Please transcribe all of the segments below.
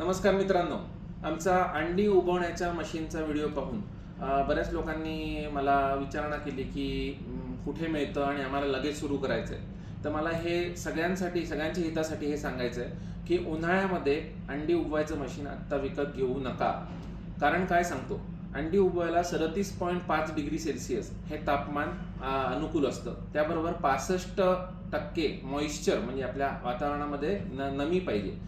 नमस्कार मित्रांनो. आमचा अंडी उबवण्याच्या मशीनचा व्हिडिओ पाहून बऱ्याच लोकांनी मला विचारणा केली की कुठे मिळतं आणि आम्हाला लगेच सुरू करायचं आहे तर मला हे सगळ्यांसाठी सगळ्यांच्या हितासाठी हे सांगायचं आहे की उन्हाळ्यामध्ये अंडी उबवायचं मशीन आत्ता विकत घेऊ नका. कारण काय सांगतो? अंडी उबवायला सदतीस पॉईंट पाच डिग्री सेल्सिअस हे तापमान अनुकूल असतं. त्याबरोबर पासष्ट टक्के मॉइश्चर म्हणजे आपल्या वातावरणामध्ये न नमी पाहिजे.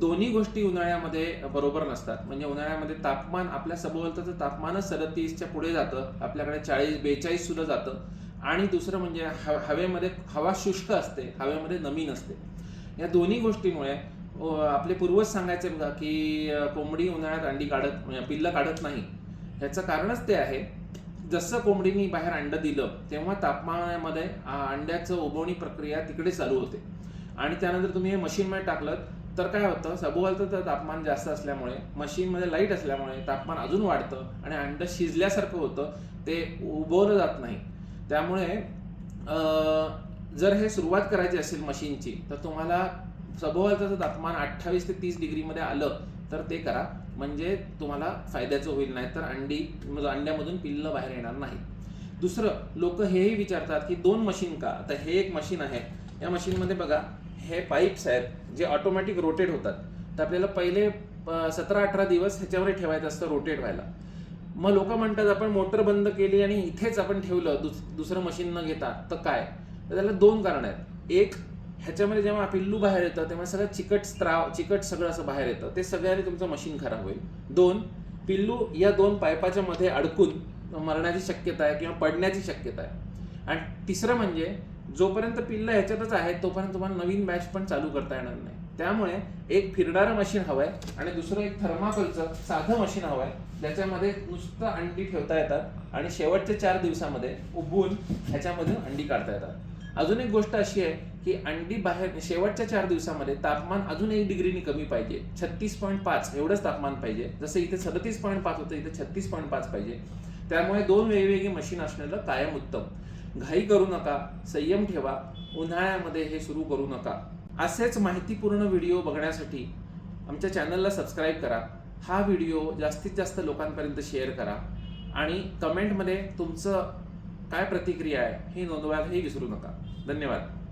दोन्ही गोष्टी उन्हाळ्यामध्ये बरोबर नसतात. म्हणजे उन्हाळ्यामध्ये तापमान आपल्या सभोवताचं तापमानच सदतीसच्या पुढे जातं. आपल्याकडे चाळीस बेचाळीस सुद्धा जातं. आणि दुसरं म्हणजे ह हवेमध्ये हवा शुष्क असते. हवेमध्ये नमी नसते. या दोन्ही गोष्टीमुळे आपले पूर्वज सांगायचे बघा की कोंबडी उन्हाळ्यात अंडी काढत म्हणजे पिल्लं काढत नाही. ह्याचं कारणच ते आहे. जसं कोंबडीनी बाहेर अंड दिलं तेव्हा तापमानामध्ये अंड्याचं उबवणी प्रक्रिया तिकडे चालू होते. आणि त्यानंतर तुम्ही हे मशीनमध्ये टाकलं तर काय होतं सभोवलतं तर तापमान जास्त असल्यामुळे मशीनमध्ये लाइट असल्यामुळे तापमान अजून वाढतं आणि अंड शिजल्यासारखं होतं ते उभवलं जात नाही. त्यामुळे जर हे सुरुवात करायची असेल मशीनची तर तुम्हाला सभोवलताचं तापमान अठ्ठावीस ते तीस डिग्रीमध्ये आलं तर ते करा. म्हणजे तुम्हाला फायद्याचं होईल नाही तर अंडी म्हणजे अंड्यामधून पिल्लं बाहेर येणार नाही दुसरं लोक हेही विचारतात की दोन मशीन का? तर हे एक मशीन आहे. या मशीनमध्ये बघा हे पाईप्स आहेत जे ऑटोमॅटिक रोटेट होतात. तर आपल्याला पहिले सतरा अठरा दिवस ह्याच्यावर ठेवायचं असतं रोटेट व्हायला. मग लोक म्हणतात आपण मोटर बंद केली आणि इथेच आपण ठेवलं दुस दुसरं मशीन न घेता. तर काय? तर त्याला दोन कारण आहेत. एक ह्याच्यामध्ये जेव्हा पिल्लू बाहेर येतं तेव्हा सगळं चिकट स्त्राव चिकट सगळं असं बाहेर येतं. ते सगळ्याने तुमचं मशीन खराब होईल. दोन पिल्लू या दोन पाईपाच्या मध्ये अडकून मरण्याची शक्यता आहे किंवा पडण्याची शक्यता आहे. आणि तिसरं म्हणजे जोपर्यंत पिल्लं ह्याच्यातच आहे तोपर्यंत तुम्हाला नवीन बॅच पण चालू करता येणार नाही. त्यामुळे एक फिरणारं मशीन हवंय आणि दुसरं एक थर्माकोलचं साधं मशीन हवंय ज्याच्यामध्ये नुसतं अंडी ठेवता येतात आणि शेवटच्या चार दिवसामध्ये उबवून ह्याच्यामधून अंडी काढता येतात. अजून एक गोष्ट अशी आहे की अंडी बाहेर शेवटच्या चार दिवसामध्ये तापमान अजून एक डिग्रीनी कमी पाहिजे. छत्तीस पॉईंट पाच एवढंच तापमान पाहिजे. जसं इथे सदतीस पॉईंट पाच होतं इथे छत्तीस पॉईंट पाच पाहिजे. त्यामुळे दोन वेगवेगळी मशीन असणं कायम उत्तम. घाई करू नका संयम ठेवा उन्हाळ्यामध्ये हे सुरू करू नका. असेच माहितीपूर्ण व्हिडिओ बघण्यासाठी आमच्या चॅनलला सबस्क्राईब करा. हा व्हिडिओ जास्तीत जास्त लोकांपर्यंत शेअर करा आणि कमेंटमध्ये तुमचं काय प्रतिक्रिया आहे हे नोंदवायलाही विसरू नका. धन्यवाद.